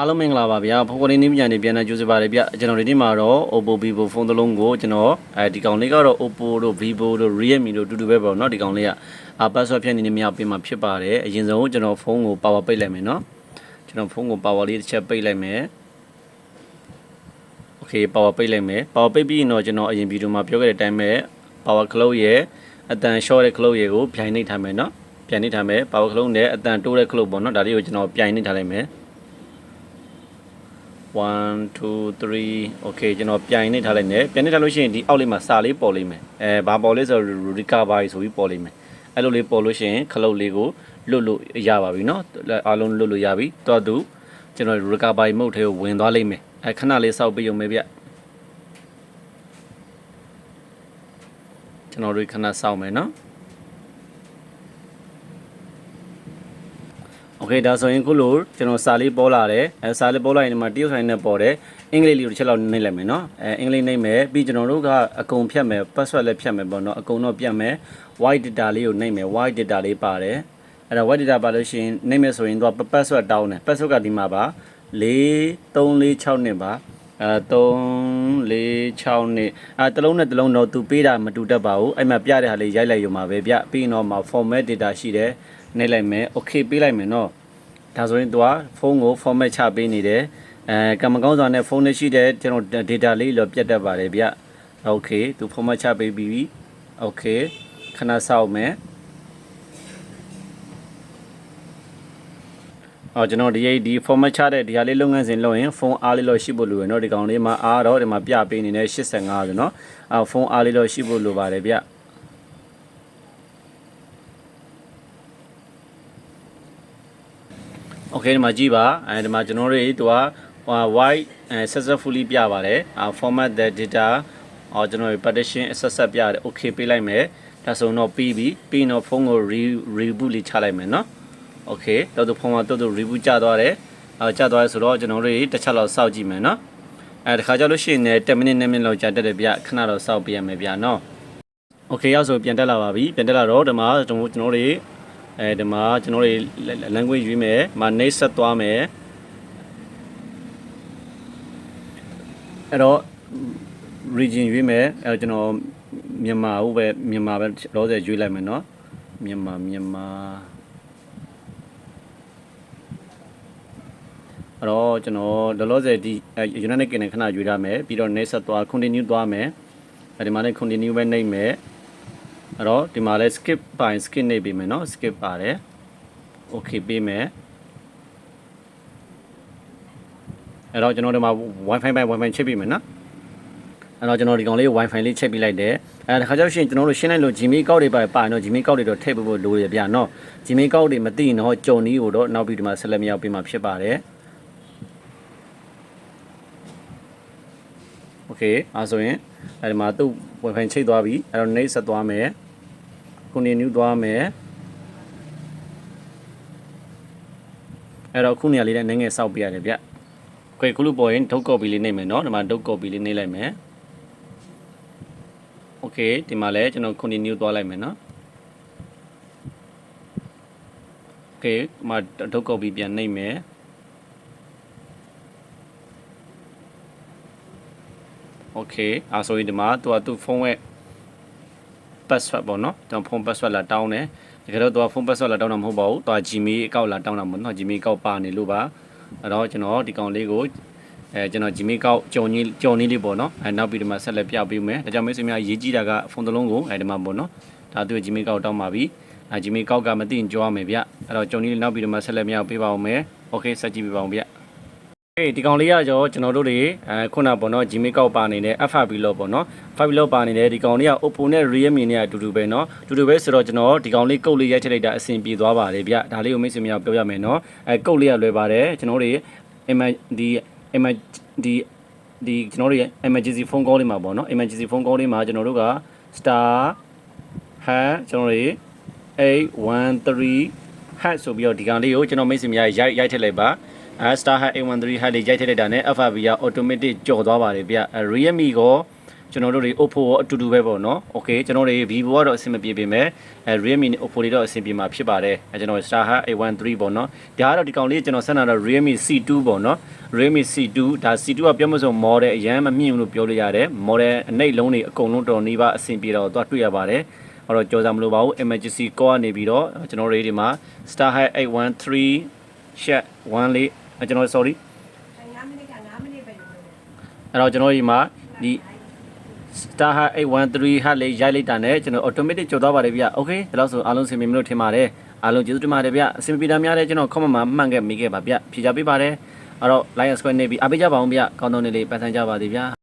အားလုံးမင်္ဂလာပါဗျာဖော်ဖော်လေးနည်းပညာတွေပြန်လာကြိုးစားပါရဗျကျွန်တော်ဒီနေ့မှာတော့ Oppo Vivo ဖုန်းတစ်လုံးကိုကျွန်တော်အဲဒီကောင်လေးကတော့ Oppo တို့ Vivo တို့ Realme တို့အတူတူပဲပေါ့နော်ဒီကောင်လေးကအာ password ဖြတ်နေနေမရပြင်မှာဖြစ်ပါတယ်အရင်ဆုံးကျွန်တော်ဖုန်းကို power ပိတ်လိုက်မယ်နော်ကျွန်တော်ဖုန်းကို power လေးတစ်ချက်ပိတ်လိုက်မယ် Okay power ပိတ်လိုက်မယ် power ပိတ်ပြီးရင်တော့ကျွန်တော်အရင်ဗီဒီယိုမှာပြောခဲ့တဲ့အတိုင်းပဲ power cloud ရဲ့အတန် short တဲ့ cloud ရဲ့ကိုပြိုင်နှိပ်ထားမယ်နော်ပြိုင်နှိပ်ထားမယ် power cloud နဲ့အတန်တိုးတဲ့ cloud ပေါ့နော်ဒါလေးကိုကျွန်တော်ပြိုင်နှိပ်ထားလိုက်မယ် 1 2 3 okay ကျွန်တော်ပြိုင်နေထားလိုက်နေပြိုင်နေထားလို့ရှိရင်ဒီအောက်လေးမှာစာလေးပေါ်လိမ့်မယ်အဲဘာပေါ်လေးဆိုတော့ recovery ဆိုပြီးပေါ်လိမ့်မယ်အဲ့လိုလေးပေါ်လို့ရှိရင်ခလုတ်လေးကိုလွတ်လို့ရပါပြီเนาะအားလုံးလွတ်လို့ရပြီတော့သူကျွန်တော် recovery mode ထဲကိုဝင်သွားလိမ့်မယ်အဲခဏလေးစောက်ပြရုံပဲဗျကျွန်တော်တို့ခဏစောက်မယ်เนาะ โอเคဒါဆိုရင်ခုလို့ကျွန်တော်စာလေးပေါ်လာတယ်အဲစာလေးပေါ်လာရင်ဒီမှာတရုတ်ဆိုင်နဲ့ပေါ်တယ်အင်္ဂလိပ်လေးကိုတစ်ချက်လောက်နှိပ်လိုက်မယ်နော်အဲအင်္ဂလိပ်နှိပ်မယ်ပြီးကျွန်တော်တို့ကအကုန်ဖြတ်မယ် password လည်းဖြတ်မယ်ပေါ့နော်အကုန်တော့ပြတ်မယ် white data လေးကိုနှိပ်မယ် white data လေးပါတယ်အဲ့ဒါ white data ပါလို့ရှိရင်နှိပ်မယ်ဆိုရင်တော့ password တောင်းတယ် password ကဒီမှာပါ4346နှစ်ပါအဲ346နှစ်အဲတလုံးနဲ့တလုံးတော့သူပေးတာမတူတတ်ပါဘူးအဲ့မှာပြတဲ့ဟာလေးရိုက်လိုက်ရုံပါပဲဗျပြီးရင်တော့မှာ format data ရှိတယ် နှိပ်လိုက်မယ် okay ပေးလိုက်မယ်နော်ဒါဆိုရင်သူကဖုန်းကို format ချပေးနေတယ်အဲကံမကောင်းစွာနဲ့ဖုန်းနဲ့ရှိတဲ့ကျွန်တော် data လေးတော့ပြတ်တတ်ပါတယ်ဗျ okay သူ format ချပေးပြီးပြီ okay ခဏစောက်မယ်အော်ကျွန်တော်ဒီဒီ format ချတဲ့ဒီဟာလေးလုပ်ငန်းစဉ်လုပ်ရင်ဖုန်းအားလေးလို့ရှိဖို့လိုရယ်เนาะဒီကောင်လေးမှာအားတော့ဒီမှာပြပေးနေတယ်85ဆိုเนาะအော်ဖုန်းအားလေးလို့ရှိဖို့လိုပါတယ်ဗျ โอเคဒီမှာကြည့်ပါအဲဒီမှာကျွန်တော်တို့သူကဟို white successfully ပြပါတယ်အာ format the data အော်ကျွန်တော် partition access ပြတယ် okay ပေးလိုက်မယ်ဒါဆိုတော့ပြီးပြီပြီးတော့ဖုန်းကို reboot လေးချလိုက်မယ်เนาะ okay တော့သူဖုန်းမှာတော့သူ reboot ကျသွားတယ်အာကျသွားတယ်ဆိုတော့ကျွန်တော်တို့တစ်ချက်လောက်စောင့်ကြည့်မယ်เนาะအဲတခါကြလို့ရှိရင်လည်း10မိနစ်9မိနစ်လောက်ကြာတတ်တယ်ဗျခဏတော့စောင့်ပြရမယ်ဗျเนาะ okay ရောက်ဆိုပြန်တက်လာပါပြီပြန်တက်လာတော့ဒီမှာကျွန်တော်ကျွန်တော်တို့ အဲဒီမှာကျွန်တော်တို့ language ရွေးမယ်မနှိပ်ဆက်သွားမယ်အဲ့တော့ region ရွေးမယ်အဲ့တော့ကျွန်တော်မြန်မာဟုတ်ပဲမြန်မာပဲလောဆယ်ရွေးလိုက်မယ်เนาะမြန်မာမြန်မာအဲ့တော့ကျွန်တော်လောလောဆယ်ဒီ United Kingdom ခဏရွေးရမယ်ပြီးတော့ next ဆက်သွား continue သွားမယ်အဲဒီမှာလည်း continue ပဲနှိပ်မယ် အဲ့တော့ဒီမှာလဲ skip ပိုင်း skip နေပြီမယ်เนาะ skip ပါတယ် okay ပေးမယ်အဲ့တော့ကျွန်တော်ဒီမှာ wifi ပိုင်း wifi ချိတ်ပေးမယ်နော်အဲ့တော့ကျွန်တော်ဒီကောင်လေး wifi လေးချိတ်ပေးလိုက်တယ်အဲ့ဒါခါကျတော့ရှင်ကျွန်တော်တို့ရှင်းလိုက်လို့ Gmail ကောက်တွေပါပါရင်တော့ Gmail ကောက်တွေတော့ထည့်ပေးဖို့လိုရဗျာနော် Gmail ကောက်တွေမသိရင်တော့ကြုံနည်းကိုတော့နောက်ပြီးဒီမှာဆက်လက်မရောက်ပေးမှာဖြစ်ပါတယ် okay အဲဆိုရင်အဲဒီမှာသူ့ wifi ချိတ်သွားပြီအဲ့တော့ next ဆက်သွားမယ် continue သွားမယ်အဲ့တော့ခုနေရာလေးနဲ့နည်းငယ်စောက်ပြရတယ်ဗျခွေခုလူပေါ်ရင်ဒုတ်ကော်ပီလေးနှိပ်မယ်နော်ဒီမှာဒုတ်ကော်ပီလေးနှိပ်လိုက်မယ်โอเคဒီမှာလည်းကျွန်တော် continue သွားလိုက်မယ်နော်โอเคဒီမှာဒုတ်ကော်ပီပြန်နှိပ်မယ် okay အဲဆိုရင်ဒီမှာသူကသူ့ဖုန်းရဲ့ password ပေါ့နော်ကျွန်တော်ဖုန်း password လာတောင်းတယ်တကယ်တော့သူကဖုန်း password လာတောင်းတာမဟုတ်ပါဘူးသူက Gmail အကောင့်လာတောင်းတာမဟုတ်နော် Gmail အကောင့်ပါနေလို့ပါအဲ့တော့ကျွန်တော်ဒီကောင်လေးကိုအဲကျွန်တော် Gmail အကောင့်ကြုံကြီးကြုံနေလေးပေါ့နော်အဲနောက်ပြီးဒီမှာဆက်လက်ပြပေးမယ်ဒါကြောင့်မိတ်ဆွေများရေးကြည့်တာကဖုန်းတစ်လုံးကိုအဲဒီမှာပေါ့နော်ဒါသူ့ Gmail အကောင့်တောင်းပါပြီအဲ Gmail အကောင့်ကမသိရင်ကြောရမယ်ဗျအဲ့တော့ကြုံကြီးလေးနောက်ပြီးဒီမှာဆက်လက်မြောက်ပေးပါအောင်မယ် okay ဆက်ကြည့်ပေးပါအောင်ဗျေးဒီကောင်လေးကရောကျွန်တော်တို့တွေအဲခုနပေါ့နော်ဂျီမီကောက်ပါနေတဲ့ FB လို့ပေါ့နော် FB လို့ပါနေတဲ့ဒီကောင်လေးက Oppo နဲ့ Realme နဲ့အတူတူပဲနော်အတူတူပဲဆိုတော့ကျွန်တော်ဒီကောင်လေးကုတ်လေးရိုက်ထည့်လိုက်တာအဆင်ပြေသွားပါလေဗျဒါလေးကိုမိတ်ဆွေများပြောပြမယ်နော်အဲကုတ်လေးကလွယ်ပါတယ်ကျွန်တော်တို့အမဒီအမဒီဒီကျွန်တော်တို့ရဲ့ emergency phone call လေးမှာပေါ့နော် emergency phone call လေးမှာကျွန်တော်တို့က star hash ကျွန်တော်တို့813 hash ဆိုပြီးတော့ဒီကောင်လေးကိုကျွန်တော်မိတ်ဆွေများရိုက်ရိုက်ထည့်လိုက်ပါ အဲ star hash 813 hash လေးရိုက်ထည့်လိုက်တာနဲ့ FRB က automatic ကြော်သွားပါတယ်ဗျ Realme ကိုကျွန်တော်တို့တွေ Oppo ရောအတူတူပဲပေါ့နော် Okay ကျွန်တော်တွေ Vivo ကတော့အဆင်မပြေပေမဲ့အဲ Realme နဲ့ Oppo တွေတော့အဆင်ပြေမှာဖြစ်ပါတယ်အဲကျွန်တော် Star High 813ပေါ့နော်ဒါကတော့ဒီကောင်လေးကျွန်တော်ဆက်လာတော့ Realme C2 ပေါ့နော် Realme C2 ဒါ C2 ကပြောမစုံ model အရန်မမြင့်ဘူးလို့ပြောလို့ရတယ် model အနှိပ်လုံးတွေအကုန်လုံးတော်နေပါအဆင်ပြေတော့သွားတွေ့ရပါတယ်အဲ့တော့ကြော်စားမလို့ပါဘူး emergency call ကနေပြီးတော့ကျွန်တော်တို့ဒီမှာ Star High 813 chat 1လေး အဲကျွန်တော် sorry 9မိနစ်က9မိနစ်ပဲလို့အဲ့တော့ကျွန်တော်ဒီမှာဒီ Star High 813 hat လေးရိုက်လိုက်တာနဲ့ကျွန်တော် automatic ကြော်သွားပါတယ်ဗျ။ Okay ဒါလို့ဆိုအားလုံးစင်မြင်မလို့ထင်ပါတယ်။အားလုံးကျေးဇူးတင်ပါတယ်ဗျ။အစင်ပြေတာများတယ်ကျွန်တော် comment မှာမှန်ခဲ့မိခဲ့ပါဗျ။ဖြေချပေးပါတယ်။အဲ့တော့ Lion Square နေပြီးအားပေးကြပါအောင်ဗျ။ကောင်းတောင်းနေလေးပန်းဆန်းကြပါသေးဗျာ။